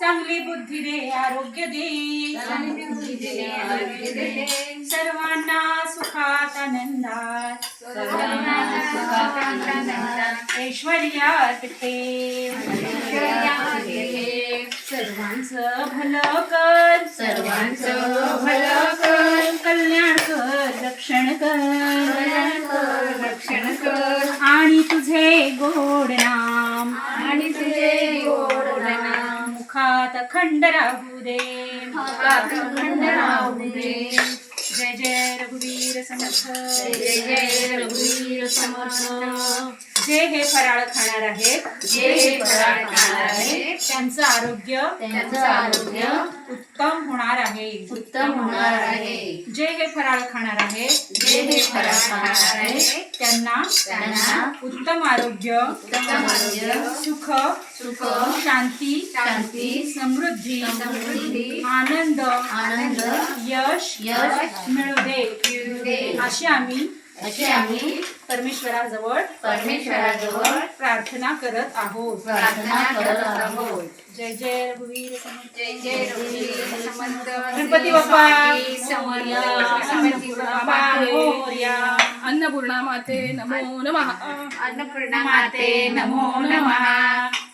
चांगली बुद्धी दे आरोग्य दे. सर्वांना सुखात आनंदात ऐश्वर्यात ठेव सर्वांचं भलं कर. तुझे गोड नाम आणि तुझे गोड नाम मुखात खंड राहू दे. मुखात खंड राहू दे. जय जय रघुवीर समर्थ. जय जय रघुवीर समर्थ. जे हे फराळ खाणार आहेत. जे हे त्यांचं आरोग्य त्यांचं आरोग्य उत्तम होणार आहे. उत्तम होणार आहे. जे हे फराळ खाणार आहेत जे हे फराळ खाणार आहेत, त्यांना त्यांना उत्तम आरोग्य उत्तम आरोग्य सुख सुख शांती शांती समृद्धी समृद्धी आनंद आनंद यश यश मिळू दे. मिळू दे. अशी आम्ही अशी आम्ही परमेश्वराजवळ परमेश्वराजवळ प्रार्थना करत आहोत. प्रार्थना करत आहोत. जय जय रघुवीर समर्थ. जय जय रघुवीर समर्थ. गणपती बाप्पा. समर्थ. मोरया. अन्नपूर्णा माते नमो नमः. अन्नपूर्णा माते नमो नमः.